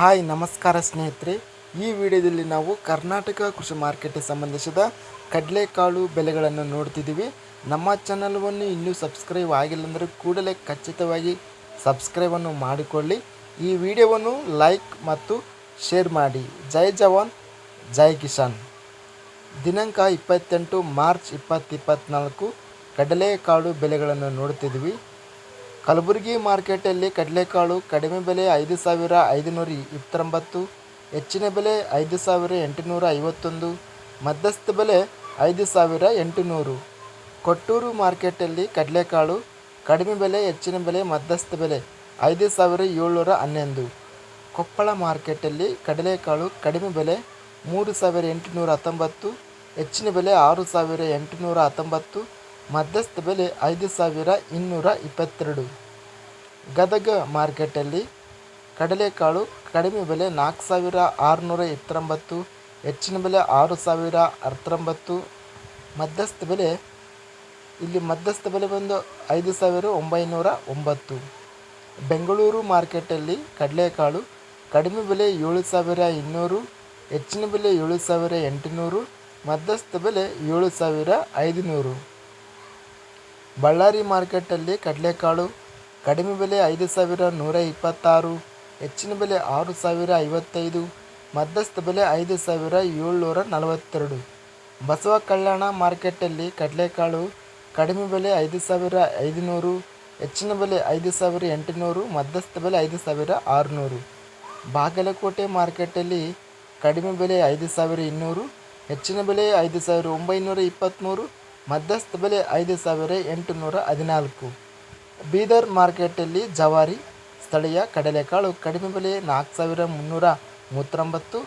Hi, ನಮಸ್ಕಾರ ಸ್ನೇಹಿತರೆ. ಈ ವಿಡಿಯೋದಲ್ಲಿ ನಾವು ಕರ್ನಾಟಕ ಕೃಷಿ ಮಾರ್ಕೆಟ್ಗೆ ಸಂಬಂಧಿಸಿದ ಕಡಲೆಕಾಳು ಬೆಲೆಗಳನ್ನು ನೋಡ್ತಿದ್ದೀವಿ. ನಮ್ಮ ಚಾನಲ್ವನ್ನು ಇನ್ನೂ ಸಬ್ಸ್ಕ್ರೈಬ್ ಆಗಿಲ್ಲ ಅಂದರೆ ಕೂಡಲೇ ಖಚಿತವಾಗಿ ಸಬ್ಸ್ಕ್ರೈಬನ್ನು ಮಾಡಿಕೊಳ್ಳಿ. ಈ ವಿಡಿಯೋವನ್ನು ಲೈಕ್ ಮತ್ತು ಶೇರ್ ಮಾಡಿ. ಜೈ ಜವಾನ್, ಜೈ ಕಿಸಾನ್. ದಿನಾಂಕ ಇಪ್ಪತ್ತೆಂಟು ಮಾರ್ಚ್ ಇಪ್ಪತ್ತು ಇಪ್ಪತ್ತ್ನಾಲ್ಕು, ಕಡಲೆಕಾಳು ಬೆಲೆಗಳನ್ನು ನೋಡ್ತಿದ್ವಿ ಕಲಬುರಗಿ ಮಾರ್ಕೆಟಲ್ಲಿ ಕಡಲೆಕಾಳು ಕಡಿಮೆ ಬೆಲೆ ಐದು ಸಾವಿರ ಐದುನೂರ ಇಪ್ಪತ್ತೊಂಬತ್ತು, ಹೆಚ್ಚಿನ ಬೆಲೆ ಐದು ಸಾವಿರ ಎಂಟುನೂರ ಐವತ್ತೊಂದು, ಮಧ್ಯಸ್ಥ ಬೆಲೆ ಐದು ಸಾವಿರ ಎಂಟುನೂರು. ಕೊಟ್ಟೂರು ಮಾರ್ಕೆಟಲ್ಲಿ ಕಡಲೆಕಾಳು ಕಡಿಮೆ ಬೆಲೆ, ಹೆಚ್ಚಿನ ಬೆಲೆ, ಮಧ್ಯಸ್ಥ ಬೆಲೆ ಐದು ಸಾವಿರ ಏಳ್ನೂರ ಹನ್ನೊಂದು. ಕೊಪ್ಪಳ ಮಾರ್ಕೆಟಲ್ಲಿ ಕಡಲೆಕಾಳು ಕಡಿಮೆ ಬೆಲೆ ಮೂರು ಸಾವಿರ ಎಂಟುನೂರ ಹತ್ತೊಂಬತ್ತು, ಹೆಚ್ಚಿನ ಬೆಲೆ ಆರು ಸಾವಿರ ಎಂಟುನೂರ ಹತ್ತೊಂಬತ್ತು ಮಧ್ಯಸ್ಥ ಬೆಲೆ ಐದು ಸಾವಿರ ಇನ್ನೂರ ಇಪ್ಪತ್ತೆರಡು. ಗದಗ ಮಾರ್ಕೆಟಲ್ಲಿ ಕಡಲೆಕಾಳು ಕಡಿಮೆ ಬೆಲೆ ನಾಲ್ಕು ಸಾವಿರ ಆರುನೂರ ಇಪ್ಪತ್ತೊಂಬತ್ತು ಹೆಚ್ಚಿನ ಬೆಲೆ ಆರು ಸಾವಿರ ಹತ್ತೊಂಬತ್ತು ಮಧ್ಯಸ್ಥ ಬೆಲೆ, ಇಲ್ಲಿ ಮಧ್ಯಸ್ಥ ಬೆಲೆ ಬಂದು ಐದು ಸಾವಿರ ಒಂಬೈನೂರ ಒಂಬತ್ತು. ಬೆಂಗಳೂರು ಮಾರ್ಕೆಟಲ್ಲಿ ಕಡಲೆಕಾಳು ಕಡಿಮೆ ಬೆಲೆ ಏಳು ಸಾವಿರ ಇನ್ನೂರು, ಹೆಚ್ಚಿನ ಬೆಲೆ ಏಳು ಸಾವಿರ ಎಂಟುನೂರು, ಮಧ್ಯಸ್ಥ ಬೆಲೆ ಏಳು ಸಾವಿರ ಐದುನೂರು. ಬಳ್ಳಾರಿ ಮಾರ್ಕೆಟಲ್ಲಿ ಕಡಲೆಕಾಳು ಕಡಿಮೆ ಬೆಲೆ ಐದು ಸಾವಿರ ನೂರ ಇಪ್ಪತ್ತಾರು, ಹೆಚ್ಚಿನ ಬೆಲೆ ಆರು ಸಾವಿರ ಐವತ್ತೈದು, ಮಧ್ಯಸ್ಥ ಬೆಲೆ ಐದು ಸಾವಿರ ಏಳ್ನೂರ ನಲವತ್ತೆರಡು. ಬಸವ ಕಲ್ಯಾಣ ಮಾರ್ಕೆಟಲ್ಲಿ ಕಡಲೆಕಾಳು ಕಡಿಮೆ ಬೆಲೆ ಐದು ಸಾವಿರ ಐದುನೂರು, ಹೆಚ್ಚಿನ ಬೆಲೆ ಐದು ಸಾವಿರ ಎಂಟುನೂರು, ಮಧ್ಯಸ್ಥ ಬೆಲೆ ಐದು ಸಾವಿರ ಆರುನೂರು. ಬಾಗಲಕೋಟೆ ಮಾರ್ಕೆಟಲ್ಲಿ ಕಡಿಮೆ ಬೆಲೆ ಐದು ಸಾವಿರ ಇನ್ನೂರು, ಹೆಚ್ಚಿನ ಬೆಲೆ ಐದು ಸಾವಿರ ಒಂಬೈನೂರ ಇಪ್ಪತ್ತ್ಮೂರು ಮಧ್ಯಸ್ಥ ಬೆಲೆ ಐದು ಸಾವಿರ ಎಂಟುನೂರ ಹದಿನಾಲ್ಕು. ಬೀದರ್ ಮಾರ್ಕೆಟಲ್ಲಿ ಜವಾರಿ, ಸ್ಥಳೀಯ ಕಡಲೆಕಾಳು ಕಡಿಮೆ ಬೆಲೆ ನಾಲ್ಕು ಸಾವಿರ ಮುನ್ನೂರ ಮೂವತ್ತೊಂಬತ್ತು,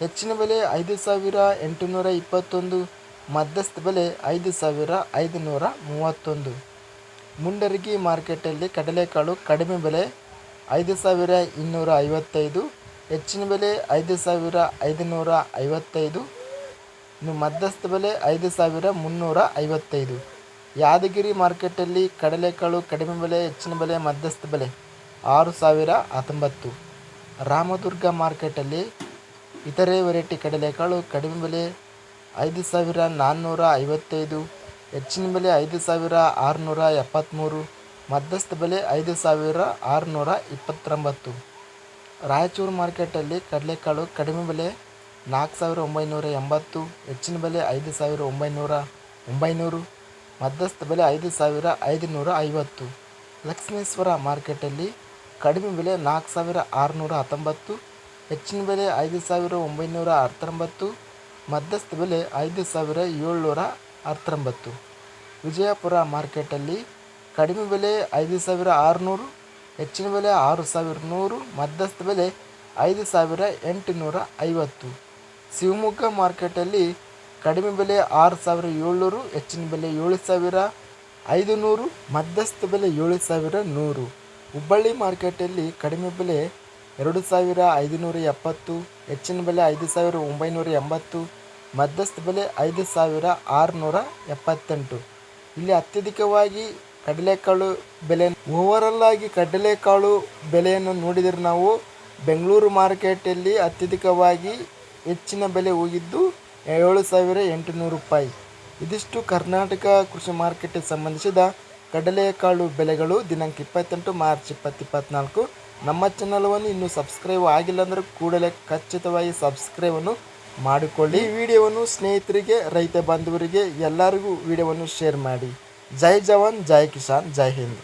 ಹೆಚ್ಚಿನ ಬೆಲೆ ಐದು ಸಾವಿರ ಎಂಟುನೂರ ಇಪ್ಪತ್ತೊಂದು, ಮಧ್ಯಸ್ಥ ಬೆಲೆ ಐದು ಸಾವಿರ ಐದುನೂರ ಮೂವತ್ತೊಂದು. ಮುಂಡರಗಿ ಮಾರ್ಕೆಟಲ್ಲಿ ಕಡಲೆಕಾಳು ಕಡಿಮೆ ಬೆಲೆ ಐದು ಸಾವಿರ ಇನ್ನೂರ ಐವತ್ತೈದು, ಹೆಚ್ಚಿನ ಬೆಲೆ ಐದು ಸಾವಿರ ಐದುನೂರ ಐವತ್ತೈದು ಇನ್ನು ಮಧ್ಯಸ್ಥ ಬೆಲೆ ಐದು ಸಾವಿರ ಮುನ್ನೂರ ಐವತ್ತೈದು. ಯಾದಗಿರಿ ಮಾರ್ಕೆಟಲ್ಲಿ ಕಡಲೆಕಾಳು ಕಡಿಮೆ ಬೆಲೆ, ಹೆಚ್ಚಿನ ಬೆಲೆ, ಮಧ್ಯಸ್ಥ ಬೆಲೆ ಆರು ಸಾವಿರ ಹತ್ತೊಂಬತ್ತು. ರಾಮದುರ್ಗ ಮಾರ್ಕೆಟಲ್ಲಿ ಇತರೆ ವೆರೈಟಿ ಕಡಲೆಕಾಳು ಕಡಿಮೆ ಬೆಲೆ ಐದು ಸಾವಿರ ನಾನ್ನೂರ ಐವತ್ತೈದು, ಹೆಚ್ಚಿನ ಬೆಲೆ ಐದು ಸಾವಿರ ಆರುನೂರ ಎಪ್ಪತ್ತ್ಮೂರು, ಮಧ್ಯಸ್ಥ ಬೆಲೆ ಐದು ಸಾವಿರ ಆರುನೂರ ಇಪ್ಪತ್ತೊಂಬತ್ತು. ರಾಯಚೂರು ಮಾರ್ಕೆಟಲ್ಲಿ ಕಡಲೆಕಾಳು ಕಡಿಮೆ ಬೆಲೆ ನಾಲ್ಕು ಸಾವಿರ ಒಂಬೈನೂರ ಎಂಬತ್ತು, ಹೆಚ್ಚಿನ ಬೆಲೆ ಐದು ಸಾವಿರ ಒಂಬೈನೂರ ಒಂಬೈನೂರು, ಮಧ್ಯಸ್ಥ ಬೆಲೆ ಐದು ಸಾವಿರ ಐದುನೂರ ಐವತ್ತು. ಲಕ್ಷ್ಮೇಶ್ವರ ಮಾರ್ಕೆಟಲ್ಲಿ ಕಡಿಮೆ ಬೆಲೆ ನಾಲ್ಕು ಸಾವಿರ ಆರುನೂರ ಹತ್ತೊಂಬತ್ತು, ಹೆಚ್ಚಿನ ಬೆಲೆ ಐದು ಸಾವಿರ ಒಂಬೈನೂರ ಹತ್ತೊಂಬತ್ತು, ಮಧ್ಯಸ್ಥ ಬೆಲೆ ಐದು ಸಾವಿರ ಏಳ್ನೂರ ಹತ್ತೊಂಬತ್ತು. ವಿಜಯಪುರ ಮಾರ್ಕೆಟಲ್ಲಿ ಕಡಿಮೆ ಬೆಲೆ ಐದು ಸಾವಿರ ಆರುನೂರು, ಹೆಚ್ಚಿನ ಬೆಲೆ ಆರು ಸಾವಿರ ನೂರು, ಮಧ್ಯಸ್ಥ ಬೆಲೆ ಐದು ಸಾವಿರ ಎಂಟುನೂರ ಐವತ್ತು. ಶಿವಮೊಗ್ಗ ಮಾರ್ಕೆಟಲ್ಲಿ ಕಡಿಮೆ ಬೆಲೆ ಆರು ಸಾವಿರ ಏಳ್ನೂರು, ಹೆಚ್ಚಿನ ಬೆಲೆ ಏಳು ಸಾವಿರ ಐದು ನೂರು ಮಧ್ಯಸ್ಥ ಬೆಲೆ ಏಳು ಸಾವಿರ ನೂರು. ಹುಬ್ಬಳ್ಳಿ ಮಾರ್ಕೆಟಲ್ಲಿ ಕಡಿಮೆ ಬೆಲೆ ಎರಡು ಸಾವಿರ ಐದುನೂರ ಎಪ್ಪತ್ತು, ಹೆಚ್ಚಿನ ಬೆಲೆ ಐದು ಸಾವಿರ ಒಂಬೈನೂರ ಎಂಬತ್ತು, ಮಧ್ಯಸ್ಥ ಬೆಲೆ ಐದು ಸಾವಿರ ಆರುನೂರ ಎಪ್ಪತ್ತೆಂಟು. ಇಲ್ಲಿ ಅತ್ಯಧಿಕವಾಗಿ ಕಡಲೆಕಾಳು ಬೆಲೆ ಓವರಲ್ ಆಗಿ ಕಡಲೆಕಾಳು ಬೆಲೆಯನ್ನು ನೋಡಿದರೆ ನಾವು ಬೆಂಗಳೂರು ಮಾರ್ಕೆಟಲ್ಲಿ ಅತ್ಯಧಿಕವಾಗಿ ಹೆಚ್ಚಿನ ಬೆಲೆ ಹೋಗಿದ್ದು ಏಳು ಸಾವಿರ ಎಂಟುನೂರು ರೂಪಾಯಿ. ಇದಿಷ್ಟು ಕರ್ನಾಟಕ ಕೃಷಿ ಮಾರ್ಕೆಟ್ಗೆ ಸಂಬಂಧಿಸಿದ ಕಡಲೆಕಾಳು ಬೆಲೆಗಳು ದಿನಾಂಕ ಇಪ್ಪತ್ತೆಂಟು ಮಾರ್ಚ್ ಇಪ್ಪತ್ತು ಇಪ್ಪತ್ತ್ನಾಲ್ಕು ನಮ್ಮ ಚಾನಲ್ವನ್ನು ಇನ್ನೂ ಸಬ್ಸ್ಕ್ರೈಬ್ ಆಗಿಲ್ಲ ಅಂದರೆ ಕೂಡಲೇ ಖಚಿತವಾಗಿ ಸಬ್ಸ್ಕ್ರೈಬನ್ನು ಮಾಡಿಕೊಳ್ಳಿ. ಈ ವಿಡಿಯೋವನ್ನು ಸ್ನೇಹಿತರಿಗೆ, ರೈತ ಬಾಂಧವರಿಗೆ ಎಲ್ಲರಿಗೂ ವಿಡಿಯೋವನ್ನು ಶೇರ್ ಮಾಡಿ. ಜೈ ಜವಾನ್, ಜೈ ಕಿಸಾನ್, ಜೈ ಹಿಂದ್.